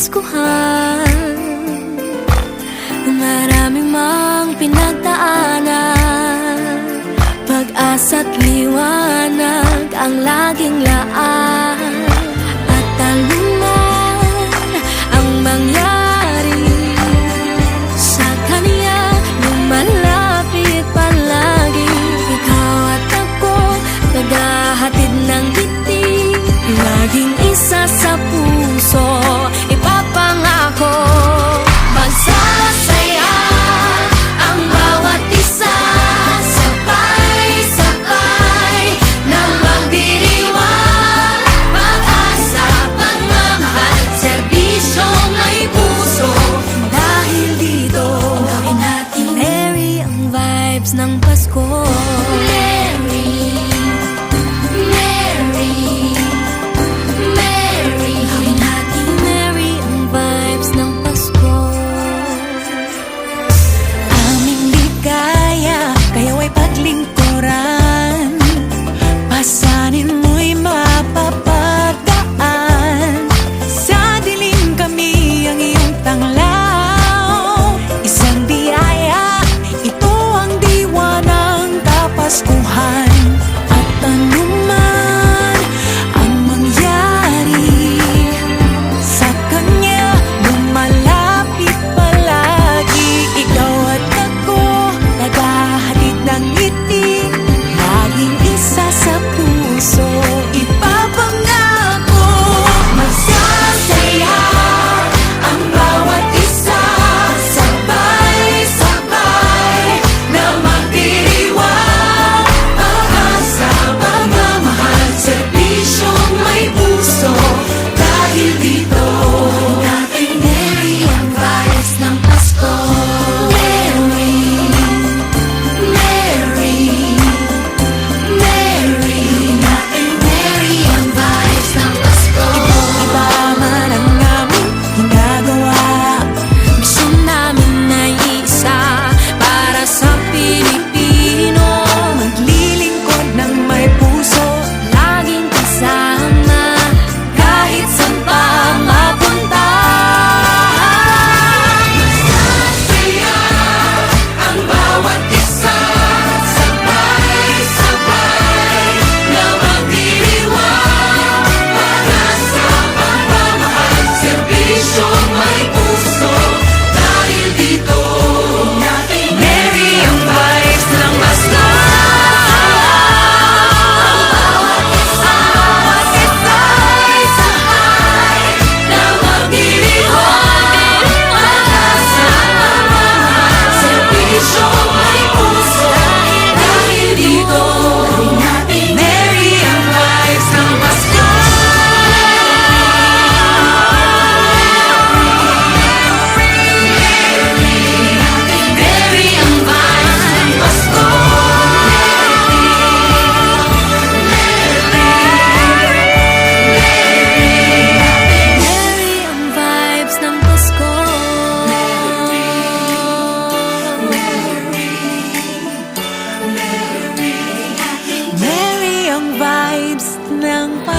Kapaskuhan Marami mang pinagdaanan. Pag-asa't liwanag ang laging laan. At talunan ang mangyari Sa kanya lumalapit palagi. Ikaw at ako, naghahatid ng giti Laging isa sa puso.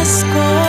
las.